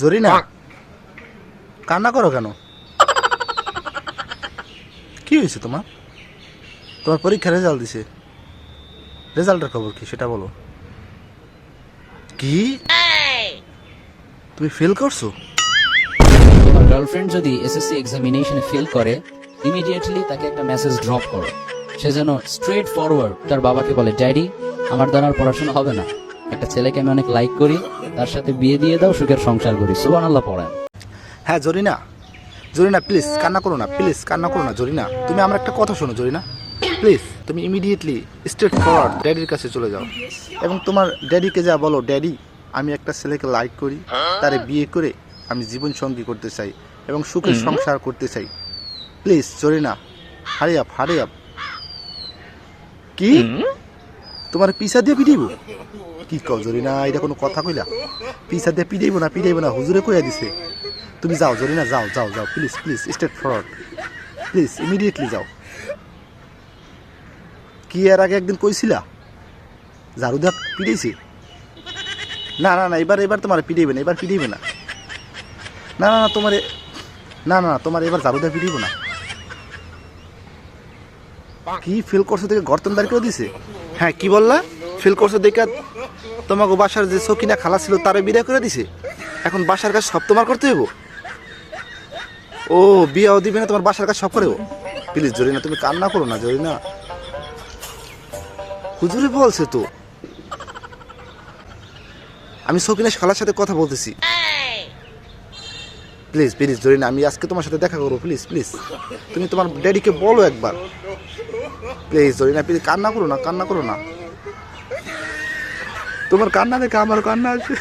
জরিনা কান্না করো কেন? কি হয়েছে তোমার? তোমার পরীক্ষা রেজাল্ট দিছে। রেজাল্টের খবর কি সেটা বলো। কি? তুমি ফেল করছ? তোমার গার্লফ্রেন্ড যদি এসএসসি এক্সামিনেশনে ফেল করে ইমিডিয়েটলি তাকে একটা মেসেজ ড্রপ করো। সে যেন স্ট্রেট ফরওয়ার্ড তার বাবাকে বলে ড্যাডি আমার দ্বারা আর পড়াশোনা হবে না। একটা ছেলেকে আমি অনেক লাইক করি তার সাথে বিয়ে দিয়ে দাও সুখের সংসার করি। সুবান আল্লাহ পড়েন। হ্যাঁ জরিনা। জরিনা প্লিজ কান্না করো না প্লিজ কান্না করো না জরিনা। তুমি আমার একটা কথা শোনো জরিনা। প্লিজ তুমি ইমিডিয়েটলি স্ট্রেট ফরওয়ার্ড ড্যাডির কাছে চলে যাও। এবং তোমার ড্যাডিকে যা বলো ড্যাডি আমি একটা ছেলেকে লাইক করি। তারে বিয়ে করে আমি জীবন সঙ্গী করতে চাই এবং সুখের সংসার করতে চাই। Please Zarina hurry up hurry up কি? তোমার পিসা দিয়ে পিটাইব? কি কও জরিনা, এটা কোনো কথা কইলা? পিসা দিয়ে পিটাইব না পিটাইব না হুজুরে কইয়া দিছে। তুমি যাও জরিনা, যাও যাও যাও please please straight forward please immediately যাও। কি এর আগে একদিন কইছিলা? ঝাড়ু দেখ পিটাইছে? না না না, এবার এবার তোমার পিটাইবে না, এবার পিটাইবে না। না না না, তোমার না না না, তোমার এবার ঝাড়ু দেওয়া পিটাইব না। কি ফিল করছ দেখে গর্তন করে দিছে? হ্যাঁ কি বললা? ফেল করছ দেখে তোমাকে বাসার যে সকিনা খালা ছিল তারে বিদায় করে দিছে? এখন বাসার কাজ সব তোমার করতে হইব? ও, বিয়াও দিবে না, তোমার বাসার কাজ সব করে প্লিজ, জরিনা, তুমি কান্না করো না, জরিনা। হুজুরে বলছে তো, আমি সকিনা খালার সাথে কথা বলতেছি। প্লিজ প্লিজ, জরিনা, আমি আজকে তোমার সাথে দেখা করব, প্লিজ প্লিজ। তুমি তোমার ড্যাডিকে বলো একবার। প্লিজ জরিনা প্লিজ কান্না করো না, কান্না করো না। তোমার কান্না দেখে আমার কান্না আসে